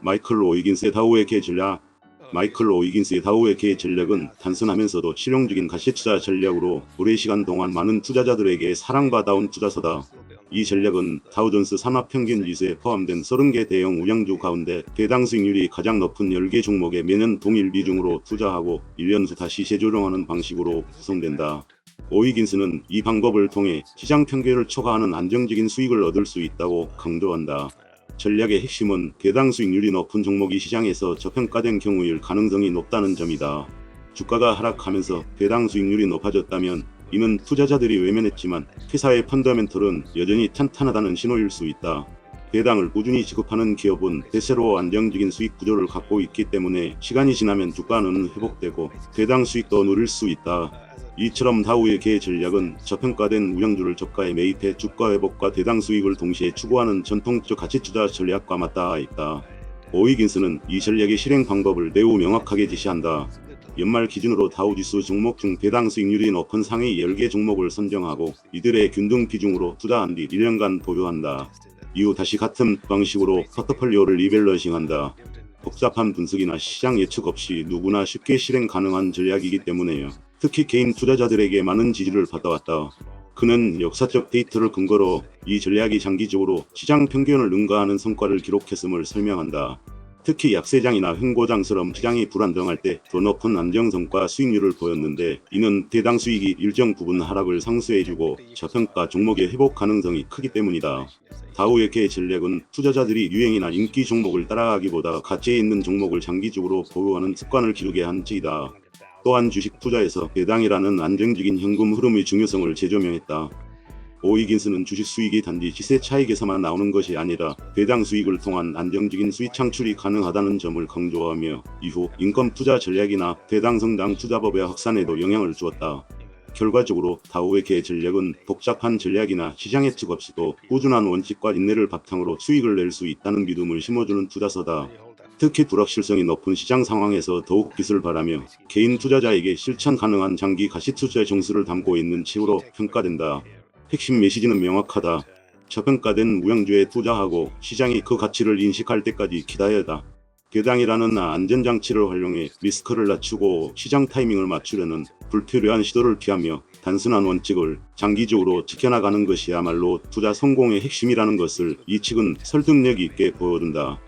마이클 오이긴스의 다우의 개 전략 마이클 오이긴스의 다우의 개 전략은 단순하면서도 실용적인 가시 투자 전략으로 오랜 시간 동안 많은 투자자들에게 사랑받아온 투자서다. 이 전략은 다우존스 산업평균 지수에 포함된 30개 대형 우량주 가운데 배당 수익률이 가장 높은 10개 종목에 매년 동일 비중으로 투자하고 1년 후 다시 재조정하는 방식으로 구성된다. 오이긴스는 이 방법을 통해 시장 평균을 초과하는 안정적인 수익을 얻을 수 있다고 강조한다. 전략의 핵심은 개당 수익률이 높은 종목이 시장에서 저평가된 경우일 가능성이 높다는 점이다. 주가가 하락하면서 배당 수익률이 높아졌다면 이는 투자자들이 외면했지만 회사의 펀더멘털은 여전히 탄탄하다는 신호일 수 있다. 배당을 꾸준히 지급하는 기업은 대세로 안정적인 수익 구조를 갖고 있기 때문에 시간이 지나면 주가는 회복되고 배당 수익도 누릴 수 있다. 이처럼 다우의 개 전략은 저평가된 우량주를 저가에 매입해 주가 회복과 대당 수익을 동시에 추구하는 전통적 가치 투자 전략과 맞닿아 있다. 오이긴스는 이 전략의 실행 방법을 매우 명확하게 제시한다. 연말 기준으로 다우지수 종목 중 배당 수익률이 높은 상위 10개 종목을 선정하고 이들의 균등 비중으로 투자한 뒤 1년간 보유한다. 이후 다시 같은 방식으로 포트폴리오를 리밸런싱한다. 복잡한 분석이나 시장 예측 없이 누구나 쉽게 실행 가능한 전략이기 때문에요. 특히 개인 투자자들에게 많은 지지를 받아왔다. 그는 역사적 데이터를 근거로 이 전략이 장기적으로 시장 평균을 능가하는 성과를 기록했음을 설명한다. 특히 약세장이나 횡보장처럼 시장이 불안정할 때 더 높은 안정성과 수익률을 보였는데 이는 대당 수익이 일정 부분 하락을 상쇄해주고 저평가 종목의 회복 가능성이 크기 때문이다. 다우의 개 전략은 투자자들이 유행이나 인기 종목을 따라가기보다 가치에 있는 종목을 장기적으로 보유하는 습관을 기르게 한 책이다. 또한 주식 투자에서 배당이라는 안정적인 현금 흐름의 중요성을 재조명했다. 오이긴스는 주식 수익이 단지 시세 차익에서만 나오는 것이 아니라 배당 수익을 통한 안정적인 수익 창출이 가능하다는 점을 강조하며 이후 인컴 투자 전략이나 배당 성장 투자법의 확산에도 영향을 주었다. 결과적으로 다우의 개 전략은 복잡한 전략이나 시장 예측 없이도 꾸준한 원칙과 인내를 바탕으로 수익을 낼 수 있다는 믿음을 심어주는 투자서다. 특히 불확실성이 높은 시장 상황에서 더욱 빛을 발하며 개인 투자자에게 실천 가능한 장기 가시 투자의 정수를 담고 있는 책으로 평가된다. 핵심 메시지는 명확하다. 저평가된 우량주에 투자하고 시장이 그 가치를 인식할 때까지 기다려야 한다. 배당이라는 안전장치를 활용해 리스크를 낮추고 시장 타이밍을 맞추려는 불필요한 시도를 피하며 단순한 원칙을 장기적으로 지켜나가는 것이야말로 투자 성공의 핵심이라는 것을 이 책은 설득력 있게 보여준다.